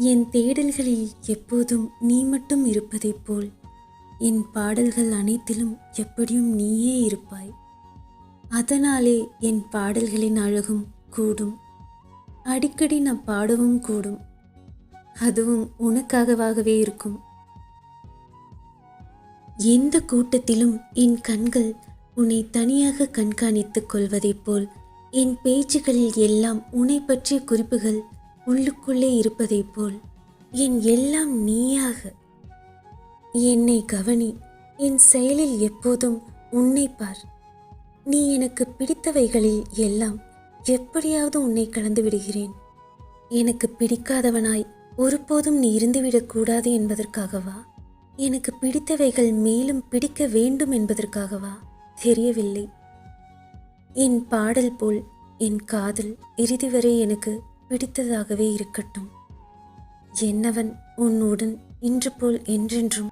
என் தேடல்களில் எப்போதும் நீ மட்டும் இருப்பதைப் போல் என் பாடல்கள் அனைத்திலும் எப்படியும் நீயே இருப்பாய். அதனாலே என் பாடல்களின் அழகும் கூடும். அடிக்கடி நான் பாடவும் கூடும். அதுவும் உனக்காகவாகவே இருக்கும். எந்த கூட்டத்திலும் என் கண்கள் உன்னை தனியாக கண்காணித்துக் கொள்வதைப் போல் என் பேச்சுகளில் எல்லாம் உன்னை பற்றிய குறிப்புகள் உள்ளுக்குள்ளே இருப்பதைப் போல் என் எல்லாம் நீயாக. என்னை கவனி என் செயலில் எப்போதும் உன்னை பார். நீ எனக்கு பிடித்தவைகளில் எல்லாம் எப்படியாவது உன்னை கலந்து விடுகிறேன். எனக்கு பிடிக்காதவனாய் ஒருபோதும் நீ இருந்துவிடக்கூடாது என்பதற்காகவா எனக்கு பிடித்தவைகள் மேலும் பிடிக்க வேண்டும் என்பதற்காகவா தெரியவில்லை. என் பாடல் போல் என் காதல் இறுதி வரை எனக்கு பிடித்ததாகவே இருக்கட்டும். என்னவன் உன்னுடன் இன்று போல் என்றென்றும்